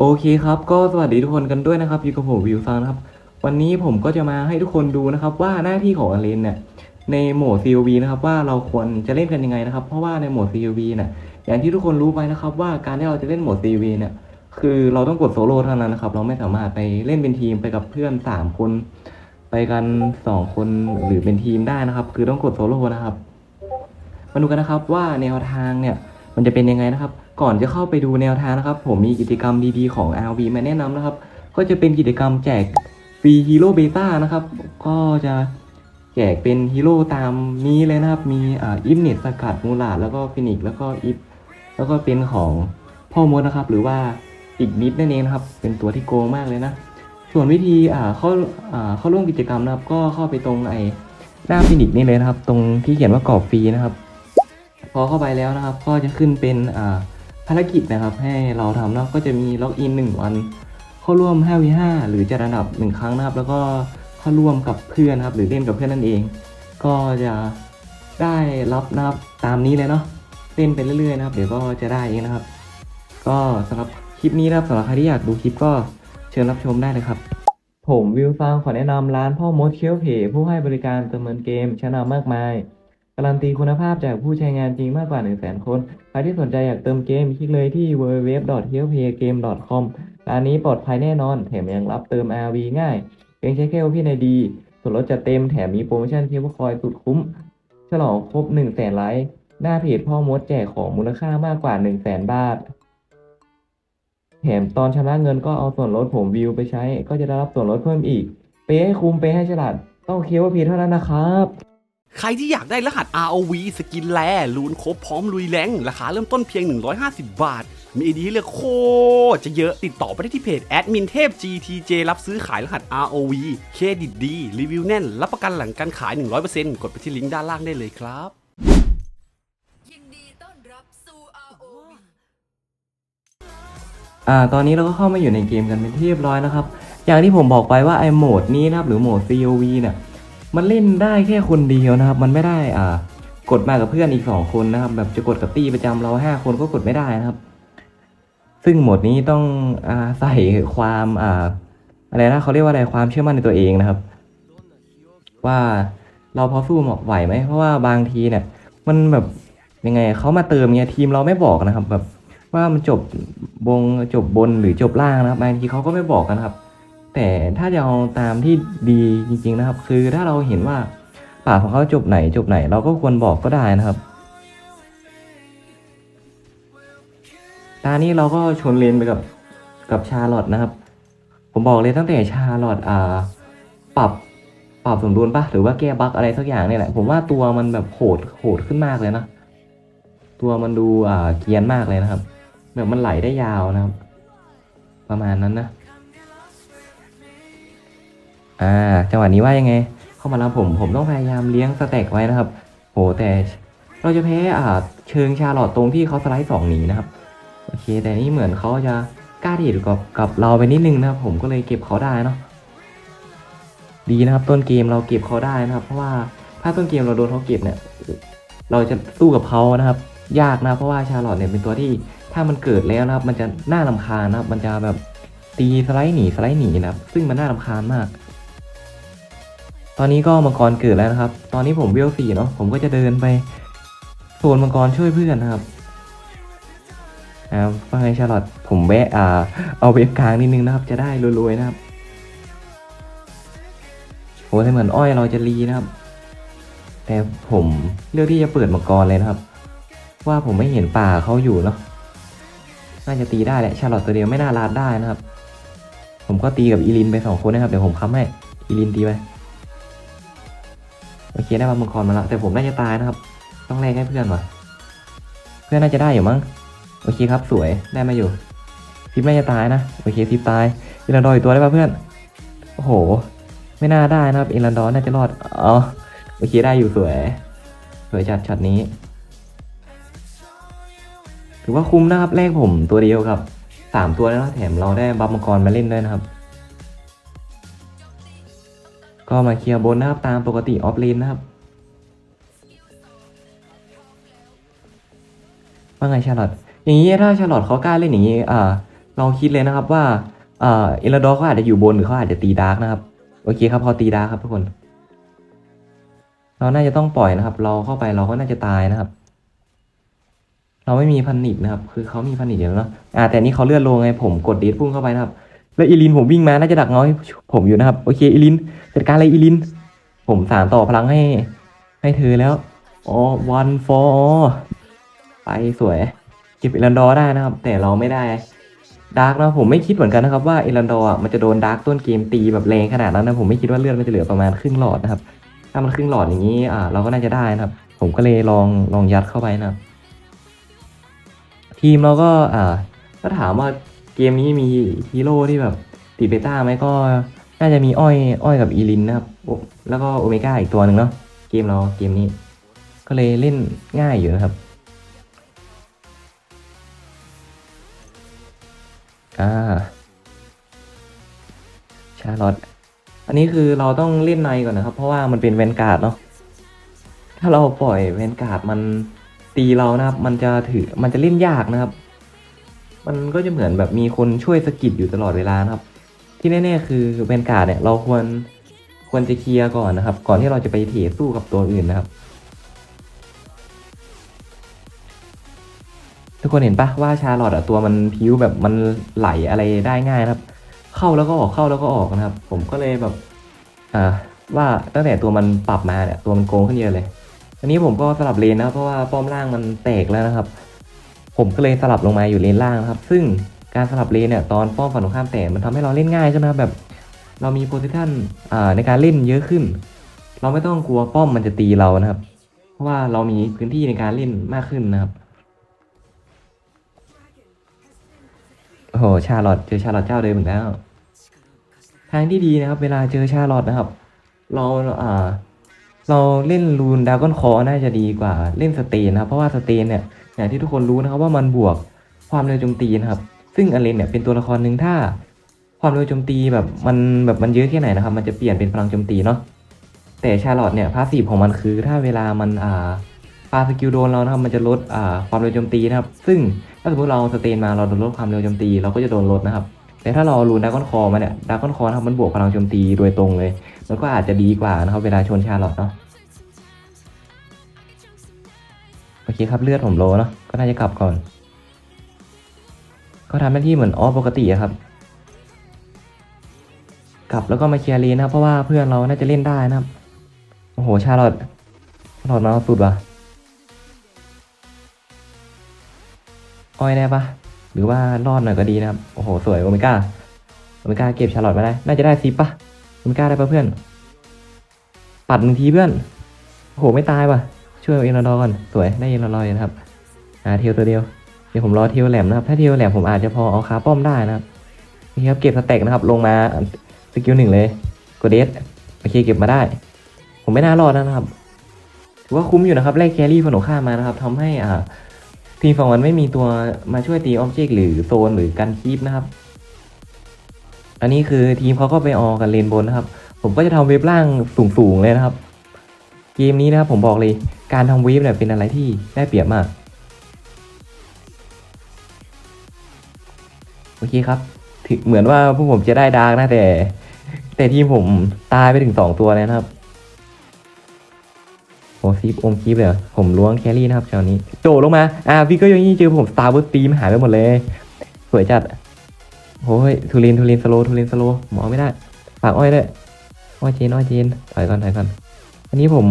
โอเคครับก็สวัสดีทุกคนกันด้วยนะครับอยู่กับผมวิวซังนะครับ วันนี้ผมก็จะมาให้ทุกคนดูนะครับ ว่าหน้าที่ของอเลนเนี่ยในโหมด COV นะครับว่าเราควรจะเล่นกันยังไงนะครับ เพราะว่าในโหมด COV เนี่ยอย่างที่ทุกคนรู้ไปนะครับ ว่าการที่เราจะเล่นโหมด COV เนี่ยคือเราต้องกดโซโล่เท่านั้นนะครับ เราไม่สามารถไปเล่นเป็นทีมไปกับเพื่อนสามคน ไปกันสองคนหรือเป็นทีมได้นะครับ คือต้องกดโซโล่นะครับมาดูกันนะครับว่าแนวทางเนี่ยมันจะเป็นยังไงนะครับ ก่อนจะเข้าไปดูแนวทางนะครับ ผมมีกิจกรรมดีๆของ RV มาแนะนำนะครับ ก็จะเป็นกิจกรรมแจกฟรีฮีโร่เบต้านะครับ ก็จะแจกเป็นฮีโร่ตามนี้เลยนะครับ มีอ่าอิฟเนตสกัดมูลาดแล้วก็ฟินิกแล้วก็อิฟแล้วก็เป็นของพ่อมดนะครับ หรือว่าอีกนิดนั่นเองนะครับ เป็นตัวที่โกงมากเลยนะ ส่วนวิธีอ่าเข้าอ่าเข้าร่วมกิจกรรมนะครับ ก็เข้าไปตรงไอ้หน้าฟินิกนี่เลยนะครับ ตรงที่เขียนว่ากรอบฟรีนะครับ พอเข้าไปแล้วนะครับ ก็จะขึ้นเป็นอ่า ภารกิจนะครับให้เราทำเนาะก็จะมีล็อกอิน 1 วัน เข้าร่วม 5v5 หรือจะระดับ 1 ครั้งนะครับ แล้วก็เข้าร่วมกับเพื่อนนะครับ หรือเล่นกับเพื่อนนั่นเอง ก็จะได้รับนะครับตามนี้เลยเนาะเล่นไปเรื่อยๆนะครับ เดี๋ยวก็จะได้เองนะครับ ก็สำหรับคลิปนี้นะครับสำหรับใครที่อยากดูคลิปก็เชิญรับชมได้เลยครับผมวิวฟางขอแนะนำร้านพ่อมดเคียวเพผู้ให้บริการเติมเงินเกมชั้นนำมากมาย การันตีคุณภาพจากผู้ใช้งานจริงมากกว่า 1 0 0 0 0 0 คนใค รที่สนใจอยากเติมเกมคลิกเลยที่ www.healthpaygame.com ร้านนี้ปลอดภัยแน่นอน แถมยังรับเติม RV ง่ายเพียงใช้แค่ OP ในดี ส่วนลดจะเต็มแถมมีโปรโมชั่นเคเบิลคอยสุดคุ้ม ฉลองครบ1 0 0 0 0แสนไลค์ หน้าเพจพ่อมดแจกของมูลค่ามากกว่า1 0 0 0 0แสนบาท แถมตอนชำระเงินก็เอาส่วนลดผมวิวไปใช้ ก็จะได้รับส่วนลดเพิ่มอีก เปย์ให้คุ้มเปย์ให้ฉลาดต้องเคียวพีเท่านั้นนะครับ ใครที่อยากได้รหัส ROV สกินแลลูนครบพร้อมลุยแรงราคาเริ่มต้นเพียง 150 บาท มีไอดีให้เลือกโคตรจะเยอะติดต่อไปได้ที่เพจแอดมินเทพ GTJ รับซื้อขายรหัส ROV เครดิตดี รีวิวแน่น รับประกันหลังการขาย 100%กดไปที่ลิงก์ด้านล่างได้เลยครับยินดีต้อนรับสู่ ROV อ่าตอนนี้เราก็เข้ามาอยู่ในเกมกันเป็นที่เรียบร้อยนะครับ อย่างที่ผมบอกไปว่าไอ้โหมดนี้นะครับหรือโหมด COV เนี่ย มันเล่นได้แค่คนเดียวนะครับ มันไม่ได้อ่ากดมากับเพื่อนอีกสองคนนะครับ แบบจะกดกับตี้ประจำเราห้าคนก็กดไม่ได้นะครับ ซึ่งโหมดนี้ต้องอ่าใส่ความอ่าอะไรนะเขาเรียกว่าอะไรความเชื่อมั่นในตัวเองนะครับ ว่าเราพอสู้ไหวไหมเพราะว่าบางทีเนี่ย มันแบบยังไงเขามาเติมเนี่ยทีมเราไม่บอกนะครับ แบบว่ามันจบบงจบบนหรือจบล่างนะครับบางทีเขาก็ไม่บอกกันครับ แต่ถ้าจะเอาตามที่ดีจริง ๆนะครับ คือถ้าเราเห็นว่าป่าของเขาจบไหนจบไหน เราก็ควรบอกก็ได้นะครับตานี้เราก็ชนเลนไปกับกับชาลอตนะครับ ผมบอกเลยตั้งแต่ชาลอตอ่า ปรับปรับสมดุลปะหรือว่าแก้บั๊กอะไรสักอย่างเนี่ยแหละผมว่าตัวมันแบบโหดโหดขึ้นมากเลยนะตัวมันดูอ่าเกียนมากเลยนะครับ แบบมันไหลได้ยาวนะครับ ประมาณนั้นนะ อ่าจังหวะนี้ว่ายังไง เข้ามาแล้วผม ผมต้องพยายามเลี้ยงสแต็กไว้นะครับ โหแต่เราจะแพ้อ่าเชิงชาลอตตรงที่เขาสไลด์สองหนีนะครับ โอเค แต่นี่เหมือนเขาจะกล้าถีบกับกับเราไปนิดนึงนะครับผมก็เลยเก็บเขาได้เนาะดีนะครับ ต้นเกมเราเก็บเขาได้นะครับ เพราะว่าถ้าต้นเกมเราโดนเขาเก็บเนี่ย เราจะสู้กับเขานะครับ ยากนะเพราะว่าชาลอตเนี่ยเป็นตัวที่ถ้ามันเกิดแล้วนะครับ มันจะน่าลำคาญนะครับ มันจะแบบตีสไลด์หนีสไลด์หนีนะครับ ซึ่งมันน่าลำคาญมาก ตอนนี้ก็มังกรเกิดแล้วนะครับ ตอนนี้ผมเวลสี่เนาะผมก็จะเดินไปโซนมังกรช่วยเพื่อนนะครับอ่าว่าไงชาลอตผมแวะอ่าเอาเวฟกลางนิดนึงนะครับ จะได้รวยๆนะครับโหแต่เหมือนอ้อยเราจะรีนะครับ แต่ผมเลือกที่จะเปิดมังกรเลยนะครับ ว่าผมไม่เห็นป่าเขาอยู่เนาะน่าจะตีได้แหละชาลอตตัวเดียวไม่น่าลาดได้นะครับ ผมก็ตีกับอีลินไปสองคนนะครับ เดี๋ยวผมค้ำให้อีลินตีไป อเคได้มามังกรมาแล้วแต่ผมน่าจะตายนะครับ ต้องแลกให้เพื่อนวะเพื่อนน่าจะได้อยู่มั้งโอเคครับสวยได้มาอยู่ทิปน่าจะตายนะโอเคทิปตายอิรันดอร์อีกตัวได้ป่ะเพื่อนโอ้โห ไม่น่าได้นะครับอิรันดอร์น่าจะรอดอ๋อโอเคได้อยู่สวย สวยจัดช็อตนี้ถือว่าคุ้มนะครับแรกผมตัวเดียวกับสามตัวแล้วแถมเราได้บัฟมังกรมาเล่นด้วยนะครับ ก็มาเคลียร์บนนะครับตามปกติออฟเลนนะครับว่าไงชาลอตอย่างนี้ถ้าชาลอตเขากล้าเล่นอย่างนี้อ่าลองคิดเลยนะครับว่าเอ่อเอลดอร์เขาอาจจะอยู่บนหรือเขาอาจจะตีดาร์กนะครับโอเคครับพอตีดาร์กครับทุกคน เราน่าจะต้องปล่อยนะครับ เราเข้าไปเราก็น่าจะตายนะครับ เราไม่มีพันนิดนะครับ คือเขามีพันนิดอยู่แล้วเนาะอ่าแต่นี่เขาเลื่อนลงไงผมกดเดพุ่งเข้าไปนะครับ แล้วอีลินผมวิ่งมาน่าจะดักเงาให้ผมอยู่นะครับ โอเคอีลินจัดการเลยอีลิน ผมสานต่อพลังให้ ให้เธอแล้วอ๋อวันฟอไปสวย เก็บเอรันดอร์ได้นะครับ แต่เราไม่ได้ดาร์กนะผมไม่คิดเหมือนกันนะครับว่าเอรันดอร์มันจะโดนดาร์กต้นเกมตีแบบแรงขนาดนั้นนะผมไม่คิดว่าเลือดมันจะเหลือประมาณครึ่งหลอดนะครับ ถ้ามันครึ่งหลอดอย่างนี้อ่าเราก็น่าจะได้นะครับ ผมก็เลยลองลองยัดเข้าไปนะครับ ทีมเราก็อ่าถ้าถามว่า เกมนี้มีฮีโร่ที่แบบติดเบต้าไหมก็น่าจะมีอ้อยอ้อยกับอีลินนะครับ แล้วก็โอเมก้าอีกตัวหนึ่งเนาะเกมเราเกมนี้ ก็เลยเล่นง่ายอยู่นะครับอ่าชาร์ลอตอันนี้คือเราต้องเล่นในก่อนนะครับ เพราะว่ามันเป็นแวนการ์ดเนาะถ้าเราปล่อยแวนการ์ดมันตีเรานะครับ มันจะถือมันจะเล่นยากนะครับ มันก็จะเหมือนแบบมีคนช่วยสกิดอยู่ตลอดเวลานะครับ ที่แน่ๆคือแวนการ์ดเนี่ยเราควรควรจะเคลียร์ก่อนนะครับ ก่อนที่เราจะไปเทสู้กับตัวอื่นนะครับ ทุกคนเห็นปะว่าชาร์ลอตอะตัวมันพิ้วแบบมันไหลอะไรได้ง่ายนะครับ เข้าแล้วก็ออกเข้าแล้วก็ออกนะครับ ผมก็เลยแบบอ่าว่าตั้งแต่ตัวมันปรับมาเนี่ยตัวมันโกงขึ้นเยอะเลยอันนี้ผมก็สลับเลนนะครับเพราะว่าป้อมล่างมันแตกแล้วนะครับ ผมก็เลยสลับลงมาอยู่เลนล่างนะครับ ซึ่งการสลับเลนเนี่ยตอนป้อมฝั่งตรงข้ามแตกมันทำให้เราเล่นง่ายใช่ไหมครับแบบเรามีโพซิชันในการเล่นเยอะขึ้น เราไม่ต้องกลัวป้อมมันจะตีเรานะครับ เพราะว่าเรามีพื้นที่ในการเล่นมากขึ้นนะครับโอ้โหชาลอตเจอชาลอตเจ้าเดิมอีกแล้ว ทางที่ดีนะครับ เวลาเจอชาลอตนะครับ เราอ่าเราเล่นรูนดากอนคอน่าจะดีกว่าเล่นสเตนนะครับ เพราะว่าสเตนเนี่ย อย่างที่ทุกคนรู้นะครับว่ามันบวกความเร็วโจมตีนะครับ ซึ่งอเลนเนี่ยเป็นตัวละครหนึ่งถ้า ความเร็วโจมตีแบบมันแบบมันเยอะแค่ไหนนะครับ มันจะเปลี่ยนเป็นพลังโจมตีเนาะแต่ชาลอตเนี่ยพาสซีฟของมันคือ ถ้าเวลามันอ่าปาสกิลโดนเรานะครับมันจะลดอ่าความเร็วโจมตีนะครับ ซึ่งถ้าสมมติเราสเตนมาเราโดนลดความเร็วโจมตีเราก็จะโดนลดนะครับ แต่ถ้าเรารูนดากอนคอมาเนี่ยดากอนคอนะครับมันบวกพลังโจมตีโดยตรงเลย มันก็อาจจะดีกว่านะครับเวลาชนชาลอตเนาะ โอเครับเลือดผมโลเนาะก็น่าจะกลับก่อน ก็ทำหน้าที่เหมือนออฟปกติอะครับ กลับแล้วก็มาเคลียร์เลนนะครับ เพราะว่าเพื่อนเราน่าจะเล่นได้นะครับ โอ้โหชาลอตชาลอตมาเอสุดว่ะอ้อยได้ปะหรือว่ารอดหน่อยก็ดีนะครับ โอ้โห สวยโอเมก้าโอเมก้าเก็บชาลอตมาได้ น่าจะได้ซิปปะโอเมก้าได้ปะเพื่อน ปัดหนึ่งทีเพื่อน โอ้โห ไม่ตายว่ะ ช่วยเอ็นรอก่อนสวยได้เอ็นรอนะครับอ่าเทียวตัวเดียวเดี๋ยวผมรอเทียวแหลมนะครับ ถ้าเทียวแหลมผมอาจจะพอเอาคาป้อมได้นะครับนี่ครับเก็บสแต็กนะครับ ลงมาสกิลหนึ่งเลยกดเดสโอเคเก็บมาได้ ผมไม่น่ารอดนะครับถือว่าคุ้มอยู่นะครับแลกแครี่ฝั่งตรงข้ามมานะครับทำให้อ่าทีมฝั่งมันไม่มีตัวมาช่วยตีออบเจกต์หรือโซนหรือการคีปนะครับ อันนี้คือทีมเขาก็ไปออกันเลนบนนะครับ ผมก็จะทำเวฟล่างสูงๆเลยนะครับ เกมนี้นะครับผมบอกเลยการทำเวฟเนี่ยเป็นอะไรที่ได้เปรียบมาก โอเคครับ ถึงเหมือนว่าพวกผมจะได้ดาร์กนะแต่ แต่ทีมผมตายไปถึงสองตัวเลยนะครับโอ้ซีฟอมคีบเลยผมล้วงแครี่นะครับแถวนี้โจลงมา อ่าพี่ก็ยังนี่เจอผมสตาร์บิร์ตีมหายไปหมดเลย สวยจัดโอ้ยทูรินทูรินสโลทูรินสโลหมอไม่ได้ ฝากอ้อยด้วยอ้อยเจนอ้อยเจนถอยก่อนถอยก่อน อันนี้ผม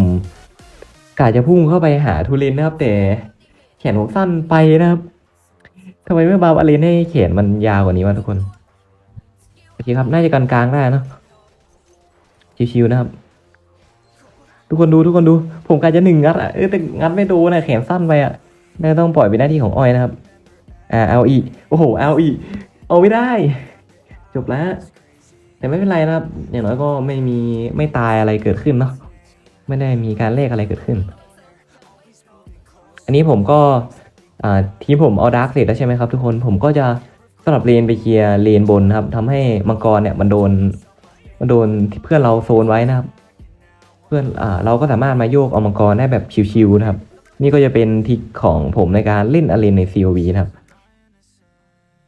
กะจะพุ่งเข้าไปหาทูรินนะครับ แต่แขนผมสั้นไปนะครับทำไมไม่บาบอาเลนให้แขนมันยาวกว่านี้วะทุกคนโอเคครับน่าจะกันกลางได้นะชิวๆนะครับ ทุกคนดูทุกคนดู ผมกะจะหนึ่งงัดอะเออแต่งัดไม่โดนนะแขนสั้นไปอะน่าต้องปล่อยเป็นหน้าที่ของอ้อยนะครับ อ่าเอาอีโอ้โหเอาอีเอาไม่ได้ จบแล้ว แต่ไม่เป็นไรนะครับ อย่างน้อยก็ไม่มีไม่ตายอะไรเกิดขึ้นเนาะ ไม่ได้มีการเลขอะไรเกิดขึ้น อันนี้ผมก็ทีมผมเอาดาร์กเสร็จแล้วใช่ไหมครับทุกคนผมก็จะสลับเลนไปเคลียร์เลนบนครับทำให้มังกรเนี่ยมันโดนมันโดนที่เพื่อนเราโซนไว้นะครับ เพื่อนอ่าเราก็สามารถมาโยกเอามังกรได้แบบชิวๆนะครับ นี่ก็จะเป็นทิกของผมในการเล่นอเลนใน COV นะครับ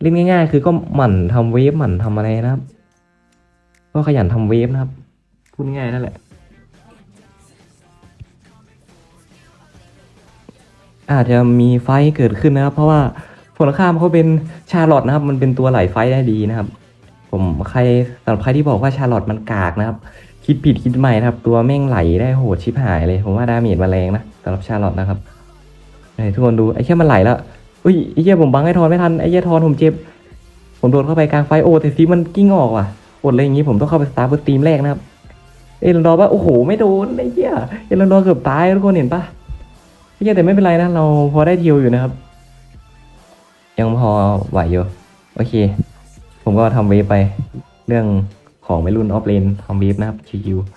เล่นง่าย ๆ คือก็หมั่นทำเวฟหมั่นทำอะไรนะครับ ก็ขยันทำเวฟนะครับ พูดง่ายนั่นแหละ อาจจะมีไฟเกิดขึ้นนะครับ เพราะว่าฝั่งตรงข้ามเขาเป็นชาลอตนะครับ มันเป็นตัวไหลไฟได้ดีนะครับ ผมใครสำหรับใครที่บอกว่าชาลอตมันกากนะครับ คิดผิดคิดใหม่นะครับ ตัวแม่งไหลได้โหดชิบหายเลย ผมว่าดาเมจมาแรงนะสำหรับชาลอตนะครับทุกคนดูไอ้แค่มันไหลแล้วอุ้ยไอ้เหี้ยผมบังไอ้ทอนไม่ทันไอ้เหี้ยทอนผมเจ็บผมโดนเข้าไปกลางไฟโอ้แต่ซีมันกิ้งออกว่ะอดเลยอย่างงี้ผมต้องเข้าไปสตาร์ทบนตีมแรกนะครับ เอรันดอร์ป่ะโอ้โห ไม่โดนไอ้เหี้ยเอรันดอร์เกือบตายทุกคนเห็นปะ เหี้ยแต่ไม่เป็นไรนะ เราพอได้ทิวอยู่นะครับ ยังพอไหวอยู่ โอเค ผมก็ทำเวฟไป เรื่องของไม่รุ่นออฟเลนทำเวฟนะครับชิวๆ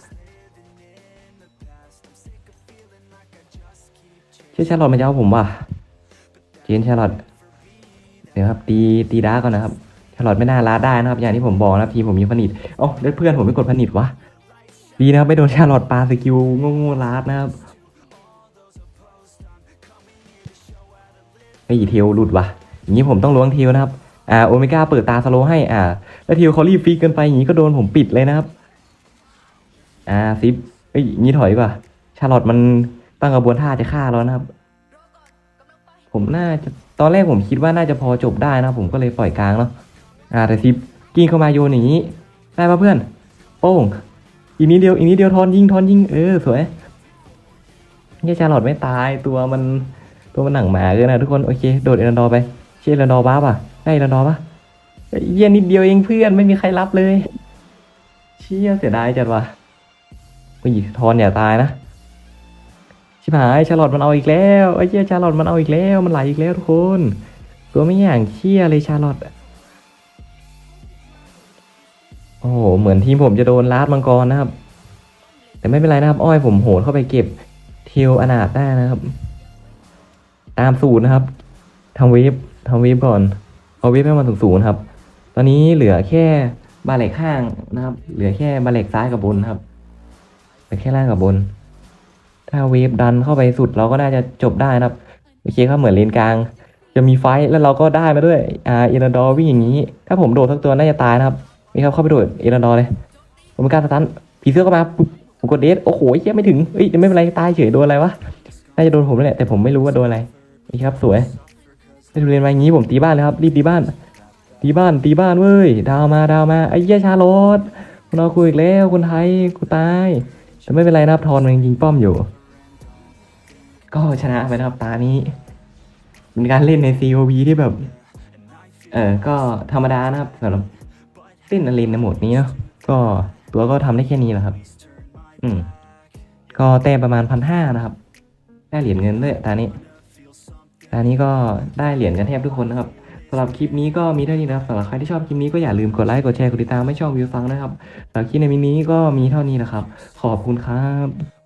ชื่อชาร์ลอตมันจะเอาผมว่ะเจนชาร์ลอตเดี๋ยวครับตีตีดาก่อนนะครับชาร์ลอตไม่น่าลาดได้นะครับ อย่างที่ผมบอกนะครับทีมผมมีผนิตเอ๋อแล้วเพื่อนผมไม่กดผนิตวะดีนะครับไม่โดนชาร์ลอตปาสกิลโง่ๆลาดนะครับ ไอ้ยเทลหลุดวะอย่างนี้ผมต้องล้วงเทลนะครับอ่าโอเมก้าเปิดตาสโลให้อ่า แล้วเทลเขารีบฟิกเกินไปอย่างนี้ก็โดนผมปิดเลยนะครับ อ่าซิปเอ้ยอย่างนี้ถอยดีกว่าชาร์ลอตมันตั้งกระบวนท่าจะฆ่าแล้วนะครับ ผมน่าจะตอนแรกผมคิดว่าน่าจะพอจบได้นะผมก็เลยปล่อยกลางเนาะอ่าแต่ซิปกิ้งเข้ามาโยนอย่างนี้ ได้ปะเพื่อน โป้งอีกนิดเดียวอีกนิดเดียวทอนยิงทอนยิงเออสวยเนี่ยชาร์ลอตไม่ตายตัวมัน ตัวมันหนังหมาเลยนะทุกคนโอเคโดดเอรันดอร์ไปเชื่อเอรันดอร์บ้าป่ะได้เอรันดอร์ปะเยี่ยนิดเดียวเองเพื่อนไม่มีใครรับเลย เชี่ยเสียดายจัดว่ะอุ้ยทอนอย่าตายนะชิบหายชาลอตมันเอาอีกแล้วไอ้เชี่ยชาลอตมันเอาอีกแล้วมันไหลอีกแล้วทุกคนตัวไม่อย่างเชี่ยเลยชาลอตโอ้โหเหมือนทีมผมจะโดนลาดมังกรนะครับ แต่ไม่เป็นไรนะครับ อ้อยผมโหดเข้าไปเก็บเทลอนาถได้นะครับ ตามสูตรนะครับทำเวฟทำเวฟก่อน เอาเวฟให้มันสูงๆนะครับ ตอนนี้เหลือแค่บาเหล็กข้างนะครับ เหลือแค่บาเหล็กซ้ายกับบนครับเหลือแค่ล่างกับบน ถ้าเวฟดันเข้าไปสุดเราก็น่าจะจบได้นะครับโอเคครับเหมือนเลนกลาง จะมีไฟแล้วเราก็ได้มาด้วยอ่าเอรันดอร์วิ่งอย่างนี้ ถ้าผมโดดสักตัวน่าจะตายนะครับนี่ครับเข้าไปโดดเอรันดอร์เลย ผมม่กล้าสตันผีเสื้อเข้ามาผมกดเดสโอ้โหเหี้ยไม่ถึงเอ้ยไม่เป็นไรตายเฉยโดนอะไรวะน่าจะโดนผมนั่แหละแต่ผมไม่รู้ว่าโดนอะไร นี่ครับสวยได้ทุเรียนมาอย่างนี้ผมตีบ้านเลยครับรีบตีบ้าน ตีบ้านตีบ้านเว้ยดาวมาดาวมาไอ้เหี้ยชาโรดเราคุยอีกแล้วคนไทยกูตายแต่ไม่เป็นไรนะครับทอนมันยิงป้อมอยู่ ก็ชนะไปนะครับตานี้เป็นการเล่นใน COV ที่แบบ เออก็ธรรมดานะครับสำหรับเต้นอเลนในโหมดนี้เนาะก็ตัวก็ทำได้แค่นี้แหละครับ อืม ก็แต้มประมาณพันห้านะครับ ได้เหรียญเงินด้วยตานี้ ตานี้ก็ได้เหรียญกันแทบทุกคนนะครับสำหรับคลิปนี้ก็มีเท่านี้นะครับสำหรับใครที่ชอบคลิปนี้ก็อย่าลืมกดไลค์กดแชร์กดติดตามไม่ชอบวิวฟังนะครับสำหรับคลิปในมินิก็มีเท่านี้นะครับ ขอบคุณครับ